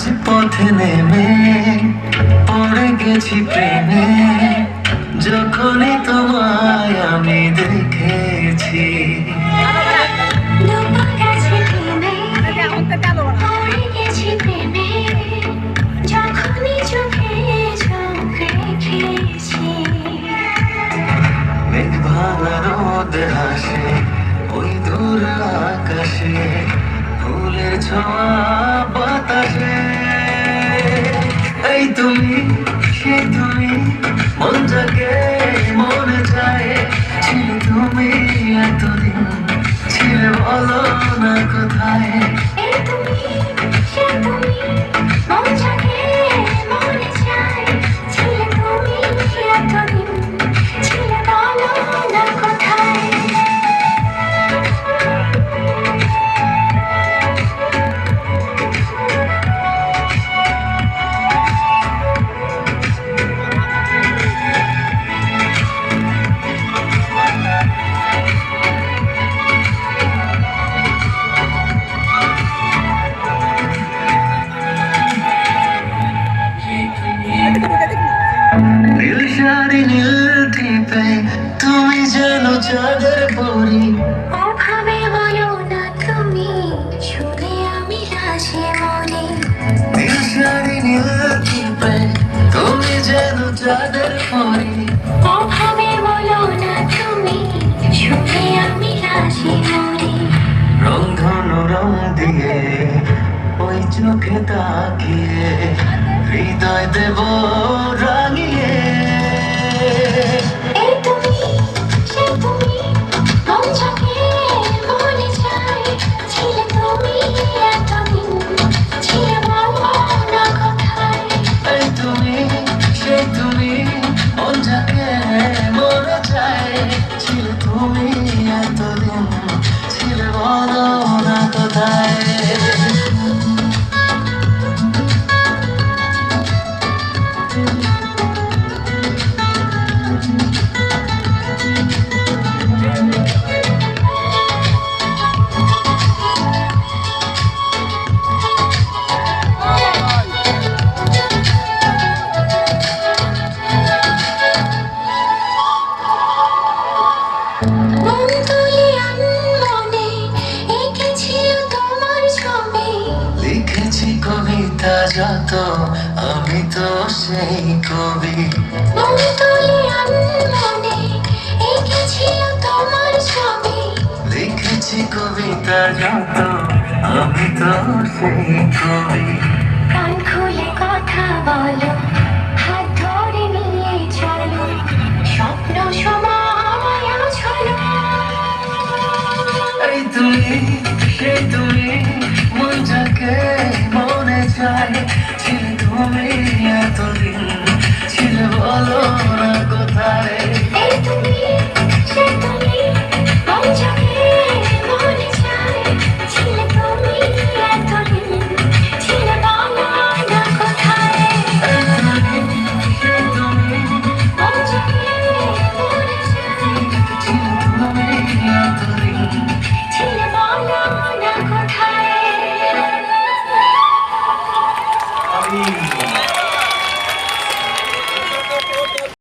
আজ পথে নেমে পড়ে গেছি প্রেমে। যখনই তোমায় আমি দেখেছি। মেঘ ভাঙা রোদ হাসে ওই দূর আকাশে। ফুলের ছোঁয়া বাতাসে তুমি সে তুমি মন নীল টিপে তুমি যেন চাঁদের পরি। ওভাবে বলো না তুমি শুনে আমি লাশে মরি শাড়ি নীল টিপে তুমি যেন চাঁদের পরি। ওভাবে বলো না তুমি শুনে আমি লাশে মরি রং ধনু রং দিয়ে ওই চোখে তাকিয়ে হৃদয় দেব কবিতা যত আমি তো সেই কবি। মন তুলে আনমনে এঁকেছিল তোমার ছবি। লিখেছি কবিতা যত আমি তো সেই কবি। কান খুলে কথা বলো